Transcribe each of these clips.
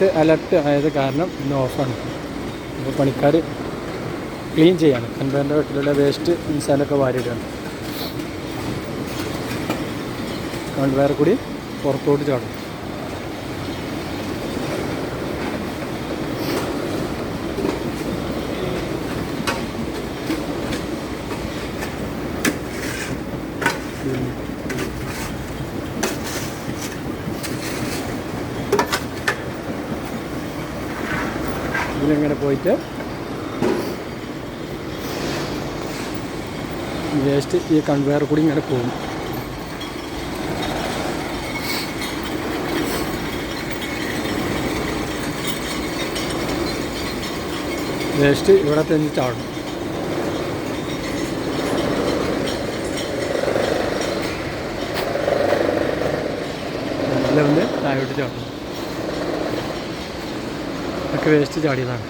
Red alert ആയത് കാരണം ഇന്ന് ഓഫാണ് അപ്പോൾ പണിക്കാർ ക്ലീൻ ചെയ്യാണ്. കൺവെയറിന്റെ വീട്ടിലുള്ള വേസ്റ്റ് മിസാലൊക്കെ വാരിയിടുകയാണ്. കൺവെയർ കൂടി പുറത്തോട്ട് ചാടും. ഇതിലിങ്ങനെ പോയിട്ട് വേസ്റ്റ് ഈ കൺവെയർ കൂടി ഇങ്ങനെ പോകും. വേസ്റ്റ് ഇവിടെ തന്നെ ചാടും. നല്ല താഴോട്ട് ചാടും. ഒക്കെ വേസ്റ്റ് ചാടിയതാണ്.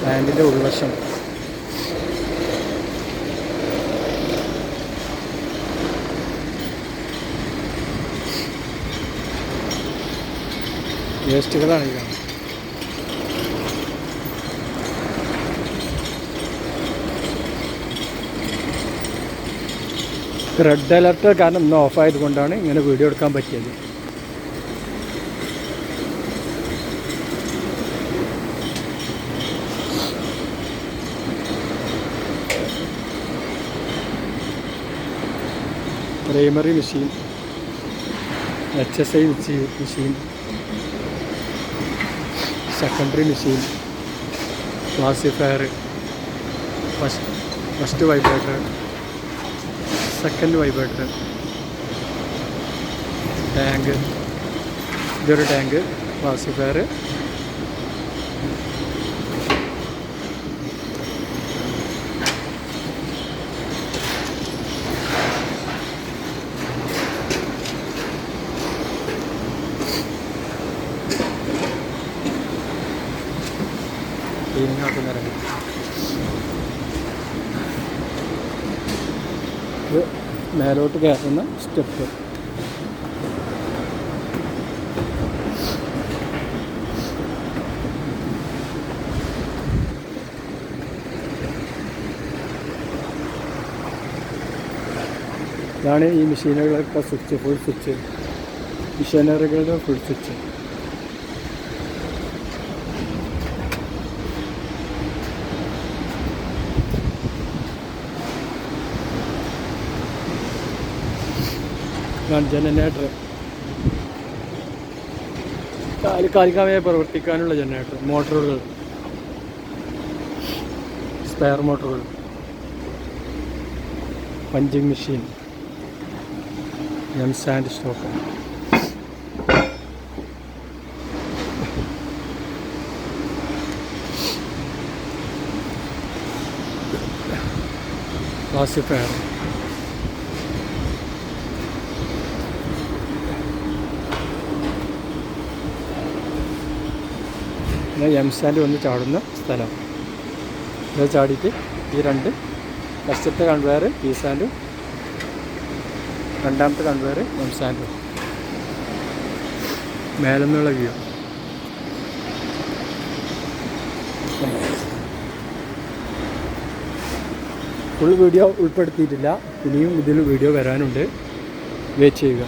പ്ലാന്റിന്റെ ഉൾവശം. വേസ്റ്റുകളാണ് ഈ റെഡ് അലർട്ട് കാരണം ഇന്ന് ഓഫായത് കൊണ്ടാണ് ഇങ്ങനെ വീഡിയോ എടുക്കാൻ പറ്റിയത്. Primary machine H S I machine secondary machine classifier first first vibrator second vibrator tank ഇതൊരു ടാങ്ക് ക്ലാസിഫയർ ഇങ്ങോട്ട് ആക്കുന്ന ഇത് മേലോട്ട് കയറുന്ന സ്റ്റെപ്പ്. ഇതാണ് ഈ മെഷീനുകളൊക്കെ സ്വിച്ച് ഫുൾ സ്വിച്ച് മിഷനറികളുടെ ഫുൾ സ്വിച്ച് ജനറേറ്റർ. താൽക്കാലികമായി പ്രവർത്തിക്കാനുള്ള ജനറേറ്റർ മോട്ടോറുകൾ സ്പെയർ മോട്ടോറുകൾ punching machine M sand stock. Classifier. പിന്നെ എം സ്റ്റാൻഡ് വന്ന് ചാടുന്ന സ്ഥലം. ഇത് ചാടിയിട്ട് ഈ രണ്ട് ഫസ്റ്റത്തെ കൺവെയർ പി സ്റ്റാൻഡും രണ്ടാമത്തെ കൺവെയർ എം സ്റ്റാൻഡും മേലെന്നുള്ള വ്യൂ ഫുൾ വീഡിയോ ഉൾപ്പെടുത്തിയിട്ടില്ല. ഇനിയും ഇതിൽ വീഡിയോ വരാനുണ്ട്. വെയിറ്റ് ചെയ്യുക.